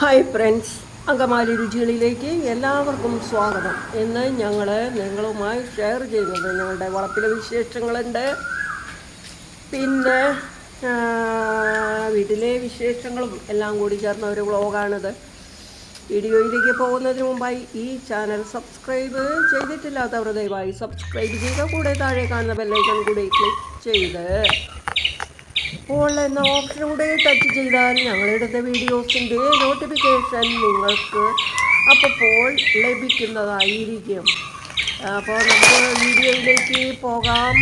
Hi friends Angamaly രുചികളിലേക്ക് എല്ലാവർക്കും സ്വാഗതം. ഇന്ന് ഞങ്ങൾ നിങ്ങളുമായി ഷെയർ ചെയ്യുന്നത് ഞങ്ങളുടെ വളപ്പിലെ വിശേഷങ്ങളുണ്ട്. പിന്നെ വീട്ടിലെ വിശേഷങ്ങളും എല്ലാം കൂടി ചേർന്ന ഒരു വ്ളോഗാണിത്. വീഡിയോയിലേക്ക് പോകുന്നതിന് മുമ്പായി ഈ ചാനൽ സബ്സ്ക്രൈബ് ചെയ്തിട്ടില്ലാത്തവർ ദയവായി സബ്സ്ക്രൈബ് ചെയ്യുക കൂടെ താഴെ കാണുന്ന ബെല്ലൈക്കൺ കൂടി ക്ലിക്ക് ചെയ്ത് ഓൾ എന്ന ഓപ്ഷൻ കൂടെ ടച്ച് ചെയ്താൽ ഞങ്ങളിടുന്ന വീഡിയോസിന്റെ നോട്ടിഫിക്കേഷൻ നിങ്ങൾക്ക് അപ്പോൾ ലഭിക്കുന്നതായിരിക്കും. അപ്പോൾ നമുക്ക് വീഡിയോയിലേക്ക് പോകാം.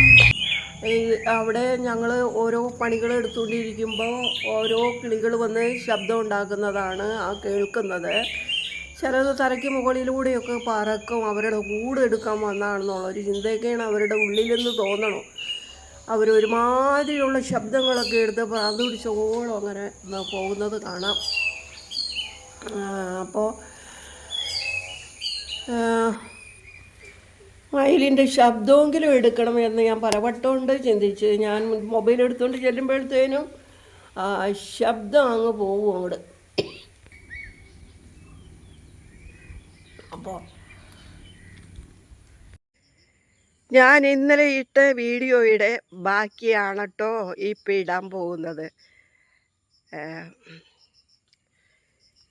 അവിടെ ഞങ്ങൾ ഓരോ പണികൾ എടുത്തുകൊണ്ടിരിക്കുമ്പോൾ ഓരോ കിളികൾ വന്ന് ശബ്ദം ഉണ്ടാക്കുന്നതാണ് ആ കേൾക്കുന്നത്. ചിലത് തറയ്ക്ക് മുകളിലൂടെയൊക്കെ പറക്കും അവരുടെ കൂട് എടുക്കാൻ വന്നാണെന്നുള്ളൊരു ചിന്തയൊക്കെയാണ് അവരുടെ ഉള്ളിലെന്ന് തോന്നണം. അവരൊരുമാതിരിയുള്ള ശബ്ദങ്ങളൊക്കെ എടുത്ത് പ്രാന്ത് പിടിച്ചോളം അങ്ങനെ പോകുന്നത് കാണാം. അപ്പോൾ മയിലിന്റെ ശബ്ദമെങ്കിലും എടുക്കണം എന്ന് ഞാൻ കൊണ്ട് ചിന്തിച്ച് ഞാൻ മൊബൈൽ എടുത്തുകൊണ്ട് ചെല്ലുമ്പോഴത്തേനും ശബ്ദം അങ്ങ് പോകും അങ്ങോട്ട്. അപ്പോൾ ഞാൻ ഇന്നലെ ഇട്ട വീഡിയോയുടെ ബാക്കിയാണ് കേട്ടോ ഇപ്പം ഇടാൻ പോകുന്നത്.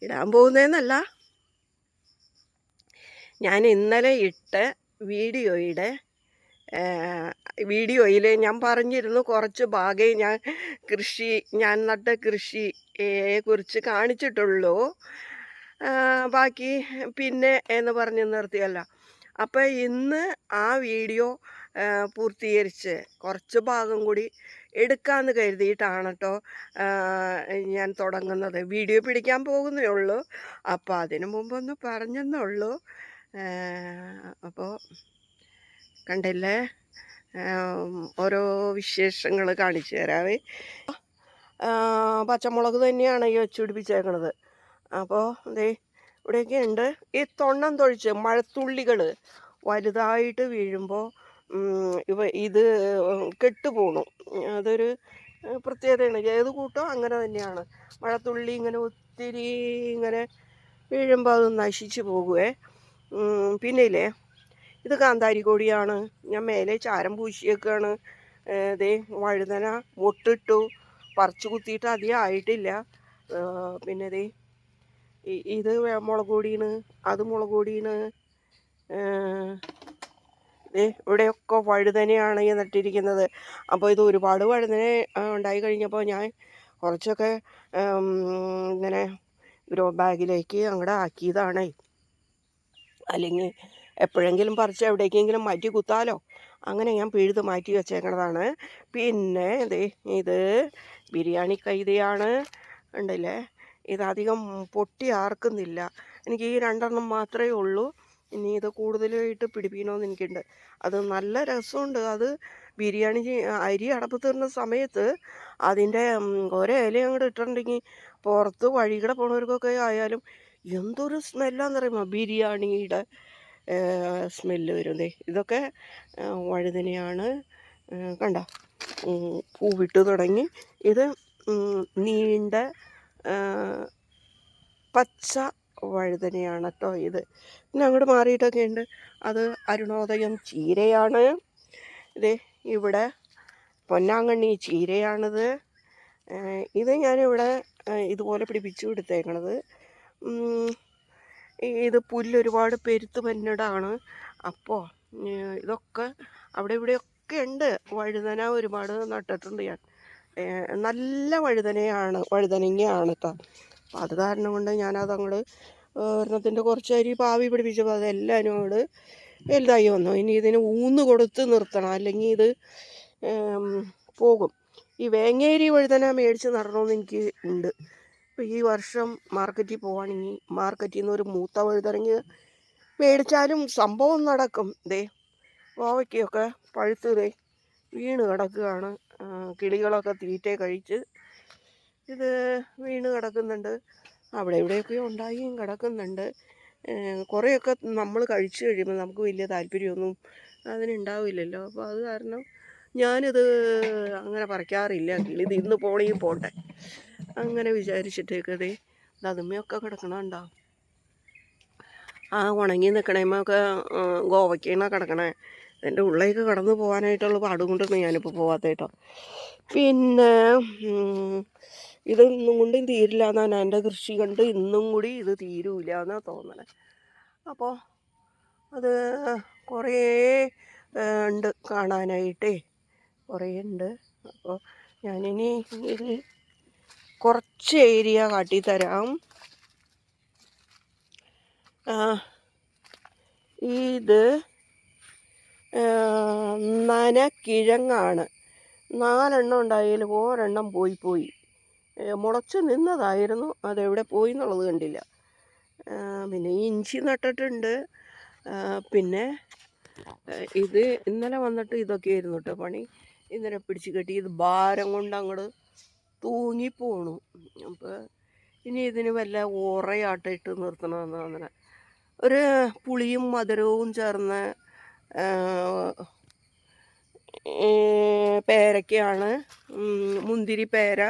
ഇടാൻ പോകുന്നതെന്നല്ല ഞാൻ ഇന്നലെ ഇട്ട വീഡിയോയുടെ വീഡിയോയിൽ ഞാൻ പറഞ്ഞിരുന്നു കുറച്ച് ഭാഗേ ഞാൻ കൃഷി ഞാൻ നട്ട കൃഷിയെ കുറിച്ച് കാണിച്ചിട്ടുള്ളൂ. ബാക്കി പിന്നെ എന്ന് പറഞ്ഞ് നിർത്തിയല്ല. അപ്പോൾ ഇന്ന് ആ വീഡിയോ പൂർത്തീകരിച്ച് കുറച്ച് ഭാഗം കൂടി എടുക്കാമെന്ന് കരുതിയിട്ടാണ് കേട്ടോ ഞാൻ തുടങ്ങുന്നത്. വീഡിയോ പിടിക്കാൻ പോകുന്നേ ഉള്ളൂ. അപ്പോൾ അതിനു മുമ്പൊന്ന് പറഞ്ഞെന്നേ ഉള്ളൂ അപ്പോൾ കണ്ടില്ലേ? ഓരോ വിശേഷങ്ങൾ കാണിച്ചു തരാവേ. പച്ചമുളക് തന്നെയാണ് ഈ വെച്ചുപിടിപ്പിച്ചേക്കണത് അപ്പോൾ ദേ ഇവിടെയൊക്കെ ഉണ്ട് ഈ തൊണ്ണം തൊഴിച്ച് മഴത്തുള്ളികൾ വലുതായിട്ട് വീഴുമ്പോൾ ഇവ ഇത് കെട്ടുപോണു. അതൊരു പ്രത്യേകതയാണ്. ഏത് കൂട്ടോ അങ്ങനെ തന്നെയാണ്. മഴത്തുള്ളി ഇങ്ങനെ ഒത്തിരി ഇങ്ങനെ വീഴുമ്പോൾ അത് നശിച്ചു പോകുവേ. പിന്നെയില്ലേ ഇത് കാന്താരി കോടിയാണ് ഞാൻ മേലെ ചാരം പൂശിയേക്കാണ് ഇതേ വഴുതന മുട്ടിട്ടു പറിച്ചു കുത്തിയിട്ട് അധികം ആയിട്ടില്ല. പിന്നെ ദേ ഇ- ഇത് മുളക് പൊടിയാണ് അത് മുളക് പൊടിയാണ്. ഇവിടെയൊക്കെ വഴുതനയാണ് ഈ നട്ടിരിക്കുന്നത്. അപ്പോൾ ഇത് ഒരുപാട് വഴുതന ഉണ്ടായി കഴിഞ്ഞപ്പോൾ ഞാൻ കുറച്ചൊക്കെ ഇങ്ങനെ ഗ്രോ ബാഗിലേക്ക് അങ്ങോട്ട് ആക്കിയതാണ്. അല്ലെങ്കിൽ എപ്പോഴെങ്കിലും പറിച്ച് എവിടേക്കെങ്കിലും മാറ്റി കുത്താലോ. അങ്ങനെ ഞാൻ പിഴുത് മാറ്റി വെച്ചേക്കണതാണ്. പിന്നെ ദേ ഇത് ബിരിയാണി കൈതയാണ്. ഉണ്ടല്ലേ? ഇതധികം പൊട്ടി ആർക്കുന്നില്ല. എനിക്ക് ഈ രണ്ടെണ്ണം മാത്രമേ ഉള്ളൂ. ഇനി ഇത് കൂടുതലായിട്ട് പിടിപ്പിക്കണമെന്ന് എനിക്കുണ്ട്. അത് നല്ല രസമുണ്ട്. അത് ബിരിയാണി അരി അടപ്പ് തീർന്ന സമയത്ത് അതിന്റെ ഒരേ ഇല അങ്ങോട്ട് ഇട്ടിട്ടുണ്ടെങ്കിൽ പുറത്ത് വഴികൂടെ പോണവർക്കൊക്കെ ആയാലും എന്തൊരു സ്മെല്ലാന്ന് പറയുമ്പോൾ ബിരിയാണിയുടെ സ്മെല്ല് വരുന്നേ ഇതൊക്കെ വഴുതനയാണ്. കണ്ട? പൂവിട്ട് തുടങ്ങി. ഇത് നീണ്ട പച്ച വഴുതനയാണ് കേട്ടോ ഇത്. പിന്നെ അങ്ങോട്ട് മാറിയിട്ടൊക്കെ ഉണ്ട്. അത് അരുണോദയം ചീരയാണ്. ഇത് ഇവിടെ പൊന്നാങ്കണ്ണി ചീരയാണിത്. ഇത് ഞാനിവിടെ ഇതുപോലെ പിടിപ്പിച്ചു കൊടുത്തേക്കണത്. ഇത് പുല്ലൊരുപാട് പെരുത്ത് പന്നിടാണ്. അപ്പോൾ ഇതൊക്കെ അവിടെ ഇവിടെയൊക്കെ ഉണ്ട്. വഴുതന ഒരുപാട് നട്ടിട്ടുണ്ട് ഞാൻ. നല്ല വഴുതനയാണ് വഴുതനങ്ങയാണ് കേട്ടോ അപ്പം അത് കാരണം കൊണ്ട് ഞാനത് അങ്ങോട്ട് ഒരെണ്ണത്തിന്റെ കുറച്ച് അരി പാവി പിടിപ്പിച്ചപ്പോൾ അതെല്ലാം അങ്ങോട്ട് വലുതായി വന്നു. ഇനി ഇതിന് ഊന്ന് കൊടുത്ത് നിർത്തണം. അല്ലെങ്കിൽ ഇത് പോകും. ഈ വേങ്ങേരി വഴുതന മേടിച്ച് നടണമെന്ന് എനിക്ക് ഉണ്ട് അപ്പോൾ ഈ വർഷം മാർക്കറ്റിൽ പോവുകയാണെങ്കിൽ മാർക്കറ്റിൽ നിന്ന് ഒരു മൂത്ത വഴുതനങ്ങ് മേടിച്ചാലും സംഭവം നടക്കും. ദേ കോവയ്ക്കൊക്കെ പഴുത്തതേ വീണ് കിടക്കുകയാണ്. കിളികളൊക്കെ തീറ്റ കഴിച്ച് ഇത് വീണ് കിടക്കുന്നുണ്ട്. അവിടെ ഇവിടെയൊക്കെ ഉണ്ടായും കിടക്കുന്നുണ്ട്. കുറേയൊക്കെ നമ്മൾ കഴിച്ചു കഴിയുമ്പോൾ നമുക്ക് വലിയ താല്പര്യമൊന്നും അതിനുണ്ടാവില്ലല്ലോ. അപ്പോൾ അത് കാരണം ഞാനിത് അങ്ങനെ പറിക്കാറില്ല. കിളി തിന്ന് പോണെങ്കിൽ പോട്ടെ. അങ്ങനെ വിചാരിച്ചിട്ടേക്കതേ അതുമ്മയൊക്കെ കിടക്കണുണ്ടോ ആ ഉണങ്ങി നിൽക്കണേമ്മൊക്കെ ഗോവയ്ക്കാണ് കിടക്കണേ? എന്റെ ഉള്ളിലേക്ക് കടന്നു പോകാനായിട്ടുള്ള പാടും കൊണ്ടൊന്നും ഞാനിപ്പോൾ പോകാത്ത കേട്ടോ. പിന്നെ ഇത് ഇന്നും കൊണ്ടും തീരില്ല എന്നാണ് എന്റെ കൃഷി കണ്ട് ഇന്നും കൂടി ഇത് തീരൂല എന്നാണ് തോന്നണേ. അപ്പോൾ അത് കുറേ ഉണ്ട് കാണാനായിട്ടേ കുറേ ഉണ്ട്. അപ്പോൾ ഞാനിനി ഇത് കുറച്ച് ഏരിയ കാട്ടിത്തരാം. ഇത് നനക്കിഴങ്ങാണ്. നാലെണ്ണം ഉണ്ടായാലും ഒരെണ്ണം പോയി പോയി. മുളച്ച് നിന്നതായിരുന്നു അതെവിടെ പോയി എന്നുള്ളത് കണ്ടില്ല. പിന്നെ ഇഞ്ചി നട്ടിട്ടുണ്ട്. പിന്നെ ഇത് ഇന്നലെ വന്നിട്ട് ഇതൊക്കെയായിരുന്നു കേട്ടോ പണി. ഇന്നലെ പിടിച്ച് കെട്ടി ഇത് ഭാരം കൊണ്ട് അങ്ങോട്ട് തൂങ്ങിപ്പോണു അപ്പോൾ ഇനി ഇതിന് വല്ല ഓറയാട്ടം ഇട്ട് നിർത്തണമെന്ന് അങ്ങനെ ഒരു പുളിയും മധുരവും ചേർന്ന ഉം, മുന്തിരി പേര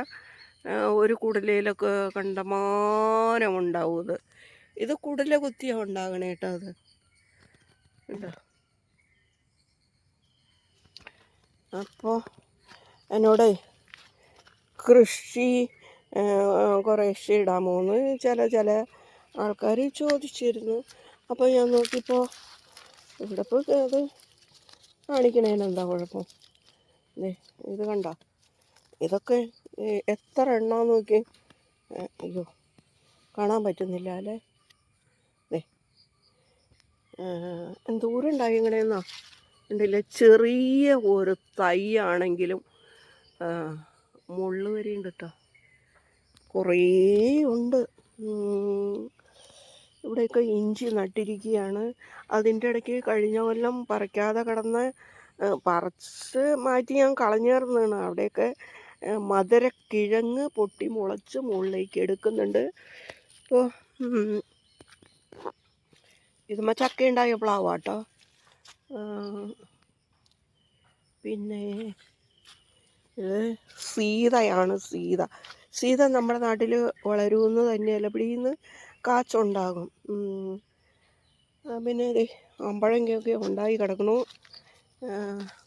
ഒരു കുടലയിലൊക്കെ കണ്ടമാനം ഉണ്ടാവും ഇത് ഇത് കുടല കുത്തിയാണ് ഉണ്ടാകണേ കേട്ടോ അത്. കേട്ടോ അപ്പോൾ എന്നോട് കൃഷി കുറേശ്ശെ ഇടാമോന്ന് ചില ചില ആൾക്കാർ ചോദിച്ചിരുന്നു. അപ്പോൾ ഞാൻ നോക്കിയപ്പോൾ ഇവിടെ ഇപ്പോൾ അത് കാണിക്കണേന് എന്താ കുഴപ്പം? ഇത് കണ്ട? ഇതൊക്കെ എത്ര എണ്ണാന്ന് നോക്കി അയ്യോ കാണാൻ പറ്റുന്നില്ല അല്ലേ? എന്തോരം ഉണ്ടായി ഇങ്ങനെയെന്നാ ഉണ്ടല്ലേ ചെറിയ ഒരു തൈയാണെങ്കിലും മുള്ള് വരെയുണ്ട് കേട്ടോ കുറേ ഉണ്ട്. ഇവിടെയൊക്കെ ഇഞ്ചി നട്ടിരിക്കുകയാണ്. അതിന്റെ ഇടയ്ക്ക് കഴിഞ്ഞ കൊല്ലം പറിക്കാതെ കിടന്ന് പറിച്ച് മാറ്റി ഞാൻ കളഞ്ഞേർന്നാണ് അവിടെയൊക്കെ മധുര കിഴങ്ങ് പൊട്ടി മുളച്ച് മുകളിലേക്ക് എടുക്കുന്നുണ്ട്. അപ്പോൾ ഇതുമ്മ ചക്ക ഉണ്ടായ പ്ലാവാട്ടോ പിന്നെ ഇത് സീതയാണ് സീത. സീത നമ്മുടെ നാട്ടിൽ വളരുമെന്ന് തന്നെയല്ല. ഇവിടെ നിന്ന് കാച്ചുണ്ടാകും. പിന്നെ ദേ അമ്പഴങ്ങയൊക്കെ ഉണ്ടായി കിടക്കണു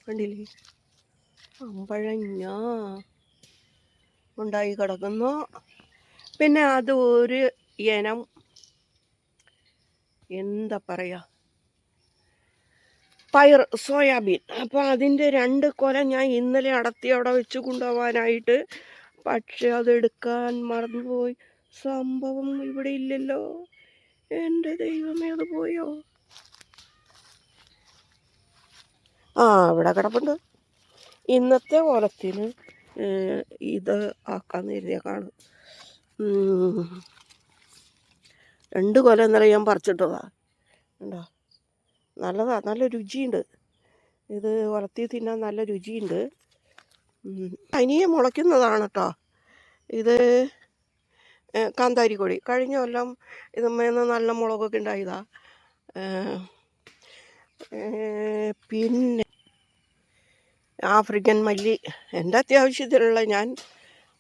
കണ്ടില്ലേ? അമ്പഴങ്ങ ഉണ്ടായി കിടക്കുന്നു. പിന്നെ അത് ഒരു ഇനം എന്താ പറയുക പയർ സോയാബീൻ. അപ്പോൾ അതിന്റെ രണ്ട് കൊല ഞാൻ ഇന്നലെ അടത്തി അവിടെ വെച്ച് കൊണ്ടുപോകാനായിട്ട്. പക്ഷെ അതെടുക്കാൻ മറന്നുപോയി. സംഭവം ഇവിടെ ഇല്ലല്ലോ. എന്റെ ദൈവമേ അത് പോയോ? ആ ഇവിടെ കിടപ്പുണ്ട്. ഇന്നത്തെ ഓലത്തിന് ഇത് ആക്കാന്ന് കരുതിയേക്കാണ് രണ്ട് കൊല ഇന്നലെ ഞാൻ പറിച്ചിട്ടതാ. ഉണ്ടോ നല്ലതാ നല്ല രുചിയുണ്ട്. ഇത് വളർത്തി തിന്നാൻ നല്ല രുചിയുണ്ട്. തനിയെ മുളയ്ക്കുന്നതാണ് കേട്ടോ ഇത് ഏ, കാന്താരിക്കൊടി. കഴിഞ്ഞ കൊല്ലം ഇതുമ്മേന്ന് നല്ല മുളകൊക്കെ ഉണ്ടായതാ പിന്നെ ആഫ്രിക്കൻ മല്ലി. എന്റെ അത്യാവശ്യത്തിലുള്ള ഞാൻ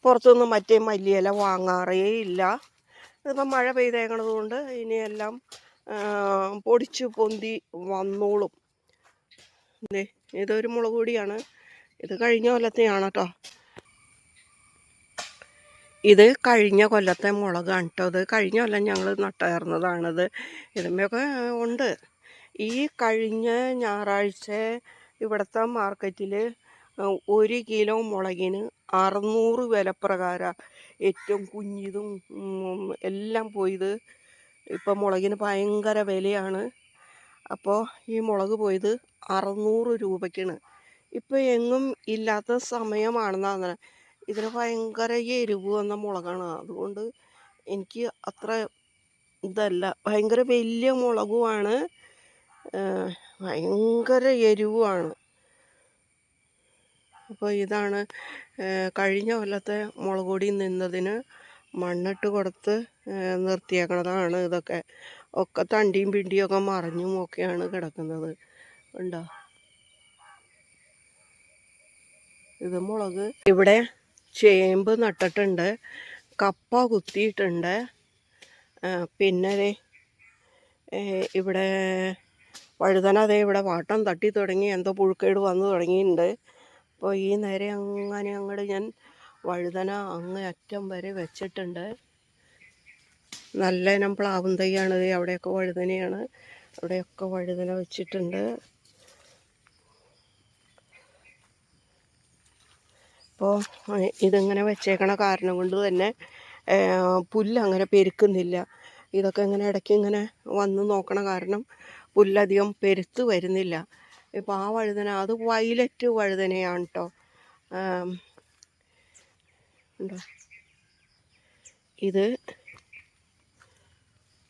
പുറത്തുനിന്ന് മറ്റേ മല്ലിയില വാങ്ങാറേ ഇല്ല. ഇതിപ്പം മഴ പെയ്തേക്കണത് ഇനിയെല്ലാം പൊടിച്ച് പൊന്തി വന്നോളും. ഇതൊരു മുളക് പൊടിയാണ് ഇത് കഴിഞ്ഞ കൊല്ലത്തെയാണ് കേട്ടോ ഇത് കഴിഞ്ഞ കൊല്ലത്തെ മുളകാണ് കേട്ടോ ഇത് കഴിഞ്ഞ കൊല്ലം ഞങ്ങൾ നട്ടാർന്നതാണിത്. ഇതിന്മേയൊക്കെ ഉണ്ട്. ഈ കഴിഞ്ഞ ഞായറാഴ്ച ഇവിടുത്തെ മാർക്കറ്റിൽ ഒരു കിലോ മുളകിന് അറുന്നൂറ് വിലപ്രകാരം ഏറ്റവും കുഞ്ഞിതും എല്ലാം പോയത് ഇപ്പം മുളകിന് ഭയങ്കര വിലയാണ്. അപ്പോൾ ഈ മുളക് പോയത് അറുന്നൂറ് രൂപയ്ക്കാണ്. ഇപ്പോൾ എങ്ങും ഇല്ലാത്ത സമയമാണെന്നാണ് ഇതിന് ഭയങ്കര എരിവ് വന്ന മുളകാണ്. അതുകൊണ്ട് എനിക്ക് അത്ര ഇതല്ല. ഭയങ്കര വലിയ മുളകുമാണ്. ഭയങ്കര എരിവുമാണ്. അപ്പോൾ ഇതാണ് കഴിഞ്ഞ കൊല്ലത്തെ മുളക് പൊടി നിന്നതിന് മണ്ണിട്ട് കൊടുത്ത് നിർത്തിയേക്കണതാണ് ഇതൊക്കെ. ഒക്കെ തണ്ടിയും പിണ്ടിയും ഒക്കെ മറിഞ്ഞും ഒക്കെയാണ് കിടക്കുന്നത്. ഉണ്ടോ ഇത് മുളക്. ഇവിടെ ചേമ്പ് നട്ടിട്ടുണ്ട്. കപ്പ കുത്തിയിട്ടുണ്ട്. പിന്നെ ഇവിടെ വഴുതന ദേ ഇവിടെ വാട്ടം തട്ടി തുടങ്ങി. എന്തോ പുഴുക്കേട് വന്നു തുടങ്ങിയിട്ടുണ്ട്. അപ്പോൾ ഈ നേരെ അങ്ങനെ അങ്ങോട്ട് ഞാൻ വഴുതന അങ്ങ് അറ്റം വരെ വെച്ചിട്ടുണ്ട്. നല്ല ഇനം പ്ലാവും തൈയാണ് ദേ അവിടെയൊക്കെ വഴുതനയാണ്. അവിടെയൊക്കെ വഴുതന വെച്ചിട്ടുണ്ട്. അപ്പോൾ ഇതിങ്ങനെ വെച്ചേക്കണ കാരണം കൊണ്ട് തന്നെ പുല്ല് അങ്ങനെ പെരുക്കുന്നില്ല. ഇതൊക്കെ ഇങ്ങനെ ഇടയ്ക്ക് ഇങ്ങനെ വന്ന് നോക്കണ കാരണം പുല്ലധികം പെരുത്ത് വരുന്നില്ല. ഇപ്പോൾ ആ വഴുതന അത് വയലറ്റ് വഴുതനയാണ് കേട്ടോ ഉണ്ടോ? ഇത്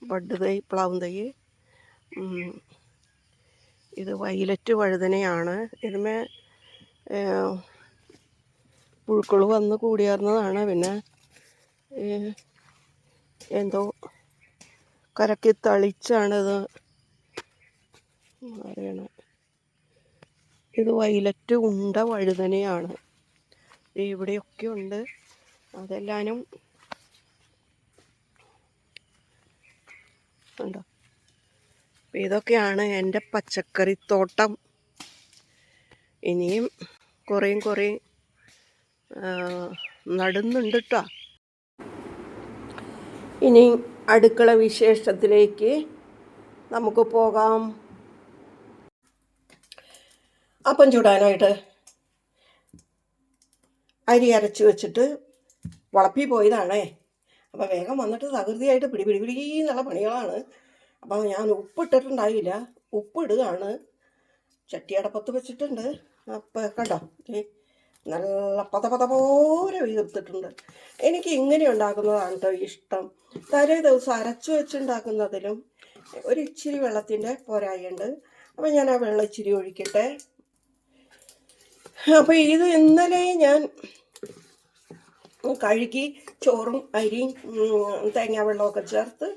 ബഡ് തൈ പ്ലാവും തൈ ഇത് വയലറ്റ് വഴുതനയാണ്. ഇതിന്മേ പുഴുക്കൾ വന്ന് കൂടിയാർന്നതാണ്. പിന്നെ എന്തോ കരക്കി തളിച്ചാണിത്. അറിയണം ഇത് വയലറ്റ് ഉണ്ട വഴുതനയാണ്. ഇവിടെയൊക്കെ ഉണ്ട്. അതെല്ലാനും ഉണ്ടോ അപ്പം ഇതൊക്കെയാണ് എന്റെ പച്ചക്കറിത്തോട്ടം ഇനിയും കുറേയും ആ, നടുന്നുണ്ട് കേട്ടോ ഇനി അടുക്കള വിശേഷത്തിലേക്ക് നമുക്ക് പോകാം. അപ്പം ചൂടാനായിട്ട് അരി അരച്ച് വെച്ചിട്ട് വളപ്പി പോയതാണേ. അപ്പോൾ വേഗം വന്നിട്ട് തകൃതിയായിട്ട് പിടി പിടി പിടി എന്നുള്ള പണികളാണ്. അപ്പോൾ ഞാൻ ഉപ്പിട്ടിട്ടുണ്ടായില്ല. ഉപ്പിടുകയാണ്. ചട്ടിയടപ്പത്ത് വെച്ചിട്ടുണ്ട്. അപ്പം കണ്ടോ നല്ല പത പത പോലെ വീർത്തിട്ടുണ്ട് എനിക്ക് ഇങ്ങനെ ഉണ്ടാക്കുന്നതാണ് കേട്ടോ ഇഷ്ടം. തലേ ദിവസം അരച്ചു വെച്ചുണ്ടാക്കുന്നതിലും ഒരു ഇച്ചിരി വെള്ളത്തിന്റെ പോരായുണ്ട് അപ്പം ഞാൻ ആ വെള്ളം ഇച്ചിരി ഒഴിക്കട്ടെ. അപ്പോൾ ഇത് ഇന്നലെ ഞാൻ കഴുകി ചോറും അരിയും തേങ്ങാ വെള്ളമൊക്കെ ചേർത്ത്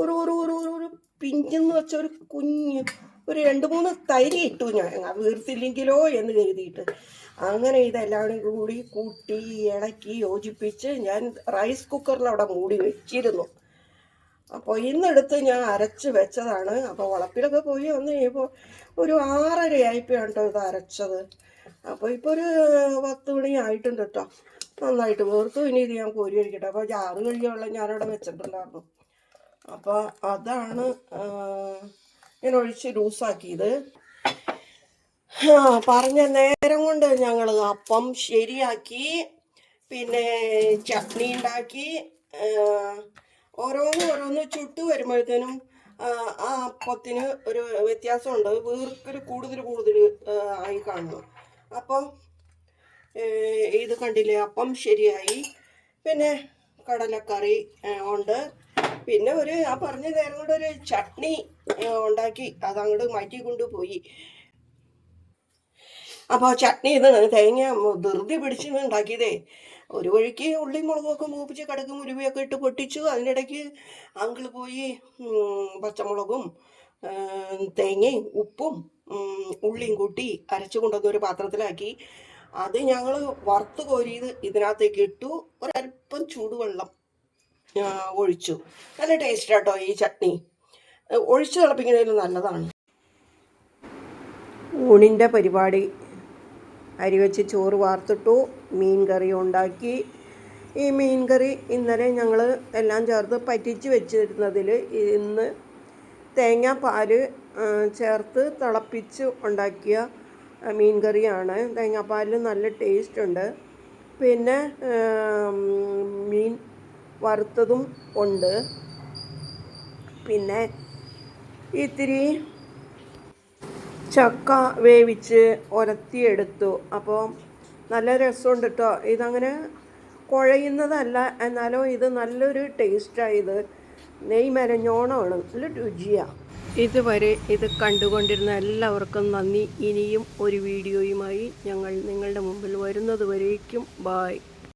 ഒരു ഒരു ഒരു ഒരു പിഞ്ചെന്ന് വെച്ച ഒരു കുഞ്ഞ് ഒരു രണ്ട് മൂന്ന് തൈരി ഇട്ടു ഞാൻ. വീർത്തില്ലെങ്കിലോ എന്ന് കരുതിയിട്ട്. അങ്ങനെ ഇതെല്ലാം കൂടി കൂട്ടി ഇളക്കി യോജിപ്പിച്ച് ഞാൻ റൈസ് കുക്കറിൽ അവിടെ മൂടി വെച്ചിരുന്നു. അപ്പോൾ ഇന്നെടുത്ത് ഞാൻ അരച്ച് വെച്ചതാണ്. അപ്പോൾ വളപ്പിലൊക്കെ പോയി വന്ന് കഴിയുമ്പോൾ ഒരു ആറര ആയിപ്പോഴാണ് കേട്ടോ ഇത് അരച്ചത്. അപ്പോൾ ഇപ്പോൾ ഒരു പത്ത് മണി ആയിട്ടുണ്ട് കേട്ടോ. നന്നായിട്ട് വേർത്തു. ഇനി ഇത് ഞാൻ കോരി കഴിക്കട്ടെ അപ്പോൾ ജാറ് കഴിയുള്ള ഞാനവിടെ വെച്ചിട്ടുണ്ടായിരുന്നു. അപ്പോൾ അതാണ് ഞാൻ ഒഴിച്ച് ലൂസാക്കിയത് പറഞ്ഞ നേരം കൊണ്ട് ഞങ്ങൾ അപ്പം ശരിയാക്കി. പിന്നെ ചട്നി ഉണ്ടാക്കി. ഓരോന്ന് ഓരോന്ന് ചുട്ട് വരുമ്പോഴത്തേനും ആ, അപ്പത്തിന് ഒരു വ്യത്യാസമുണ്ട്. വീർക്കൊരു കൂടുതൽ കൂടുതൽ ആയി കാണുന്നു. അപ്പം ഇത് കണ്ടില്ലേ? അപ്പം ശരിയായി. പിന്നെ കടലക്കറി ഉണ്ട്. പിന്നെ ഒരു ആ പറഞ്ഞ നേരം കൂടെ ഒരു ചട്നി ഉണ്ടാക്കി. അതങ്ങോട്ട് മാറ്റി കൊണ്ടുപോയി. അപ്പോൾ ചട്നി ഇത് തേങ്ങ ധൃതി പിടിച്ച് ഉണ്ടാക്കിയതേ. ഒരു വഴിക്ക് ഉള്ളി മുളകൊക്കെ മൂപ്പിച്ച് കടക്കും ഉരുവിയൊക്കെ ഇട്ട് പൊട്ടിച്ചു. അതിനിടയ്ക്ക് അങ്കിൾ പോയി പച്ചമുളകും തേങ്ങയും ഉപ്പും ഉള്ളിയും കൂട്ടി അരച്ചു കൊണ്ടുവന്ന് ഒരു പാത്രത്തിലാക്കി. അത് ഞങ്ങൾ വറുത്ത് കോരിയത് ഇതിനകത്തേക്ക് ഇട്ടു. ഒരല്പം ചൂടുവെള്ളം. ഒഴിച്ചു. നല്ല ടേസ്റ്റ് കേട്ടോ ഈ ചട്നി. ഒഴിച്ചു തിളപ്പിക്കുന്നതിൽ നല്ലതാണ്. ഊണിന്റെ പരിപാടി അരി വെച്ച് ചോറ് വാർത്തിട്ടു മീൻ കറി ഉണ്ടാക്കി. ഈ മീൻ കറി ഇന്നലെ ഞങ്ങൾ എല്ലാം ചേർത്ത് പറ്റിച്ച് വെച്ചിരുന്നതിൽ ഇന്ന് തേങ്ങാപ്പാൽ പാൽ ചേർത്ത് തിളപ്പിച്ച് ഉണ്ടാക്കിയ മീൻ കറിയാണ്. തേങ്ങാപ്പാലിന് നല്ല ടേസ്റ്റ് ഉണ്ട്. പിന്നെ മീൻ വറുത്തതും ഉണ്ട്. പിന്നെ ഇത്തിരി ചക്ക വേവിച്ച് ഒരത്തിയെടുത്തു. അപ്പോൾ നല്ല രസമുണ്ട് കേട്ടോ ഇതങ്ങനെ കുഴയുന്നതല്ല. എന്നാലോ ഇത് നല്ലൊരു ടേസ്റ്റാണ് ഇത്. നെയ് മെരഞ്ഞോണമാണ് നല്ല രുചിയാണ് ഇതുവരെ ഇത് കണ്ടുകൊണ്ടിരുന്ന എല്ലാവർക്കും നന്ദി. ഇനിയും ഒരു വീഡിയോയുമായി ഞങ്ങൾ നിങ്ങളുടെ മുമ്പിൽ വരുന്നത് വരേക്കും ബായ്